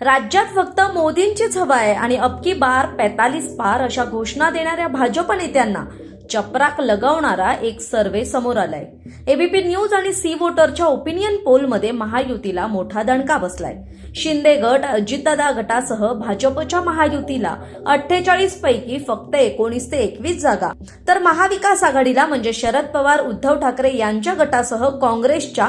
राज्यात फक्त मोदींचीच हवा आहे आणि अबकी बार पैतालीस पार अशा घोषणा देणाऱ्या भाजप नेत्यांना चपराक लगावणारा एक सर्वे समोर आलाय. एबीपी न्यूज आणि सी वोटरच्या ओपिनियन पोलमध्ये महायुतीला मोठा दणका बसलाय. शिंदे गट अजितदादा गटासह भाजपच्या महायुतीला अठ्ठेचाळीस पैकी फक्त एकोणीस ते एकवीस जागा. तर महाविकास आघाडीला म्हणजे शरद पवार उद्धव ठाकरे यांच्या गटासह काँग्रेसच्या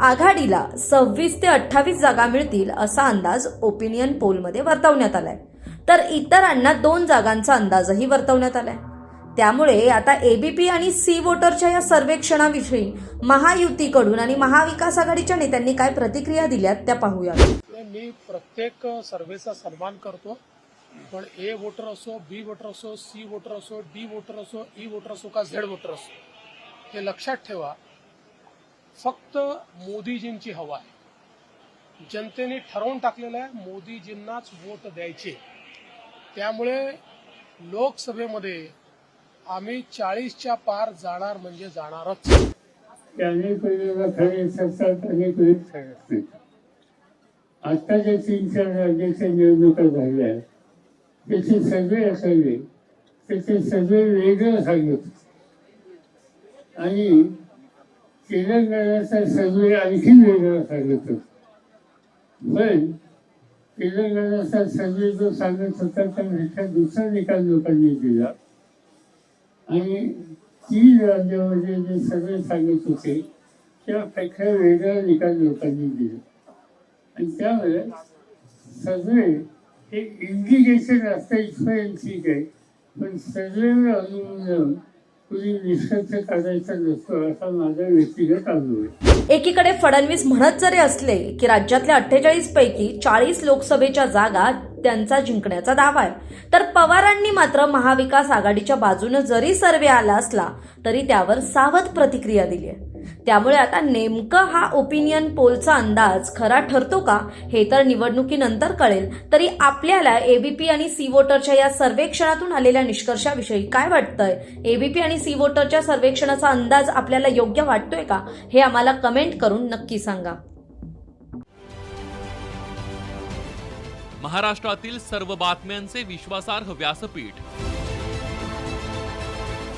आघाडीला सव्वीस ते अठ्ठावीस जागा मिळतील असा अंदाज ओपिनियन पोलमध्ये वर्तवण्यात आलाय. तर इतरांना दोन जागांचा अंदाजही वर्तवण्यात आलाय. त्यामुळे आता एबीपी आणि सी वोटरच्या या सर्वेक्षणाविषयी महायुतीकडून आणि महाविकास आघाडीच्या नेत्यांनी काय प्रतिक्रिया दिल्यात त्या पाहूया मी प्रत्येक सर्वेचा सन्मान करतो. पण ए वोटर असो बी वोटर असो सी वोटर असो डी वोटर असो e ई वोटर असो का झेड वोटर असो हे लक्षात ठेवा. फक्त मोदीजींची हवा आहे. जनतेने ठरवून टाकलेलं आहे मोदीजींनाच वोट द्यायचे. त्यामुळे लोकसभेमध्ये आम्ही चाळीसच्या पार जाणार म्हणजे जाणारच. आता जे तीन चार राज्याच्या निवडणुका झाल्या. त्याचे सर्वे असावे. त्याचे सर्वे वेगळं सांगत. आणि तेलंगणाचा सर्वे आणखी वेगळा सांगत होता. पण तेलंगणाचा सर्वे जो सांगत होता त्यापेक्षा दुसरा निकाल लोकांनी दिला. आणि तीन राज्यामध्ये जे सर्वे सांगत होते त्यापेक्षा वेगळा निकाल लोकांनी दिला. आणि त्यामुळे सर्वे हे इंडिकेशन असतं इथपर्यंत ठीक आहे पण सर्वेवर अवलंबून कुणी काढायचा नसतो असा माझा व्यक्तिगत अनुभव आहे. एकीकडे फडणवीस म्हणत जरी असले की राज्यातल्या अठ्ठेचाळीस पैकी चाळीस लोकसभेच्या जागा त्यांचा जिंकण्याचा दावा आहे तर पवारांनी मात्र महाविकास आघाडीच्या बाजूने जरी सर्वे आला असला तरी त्यावर सावध प्रतिक्रिया दिली आहे. त्यामुळे आता नेमकं हा ओपिनियन पोलचा अंदाज खरा ठरतो का हे तर निवडणुकीनंतर कळेल. तरी आपल्याला एबीपी आणि सी वोटरच्या या सर्वेक्षणातून आलेल्या निष्कर्षाविषयी काय वाटतंय? एबीपी आणि सी वोटरच्या सर्वेक्षणाचा अंदाज आपल्याला योग्य वाटतोय का? हे आम्हाला कमेंट करून नक्की सांगा. महाराष्ट्रातील सर्व बातम्यांचे विश्वासार्ह व्यासपीठ.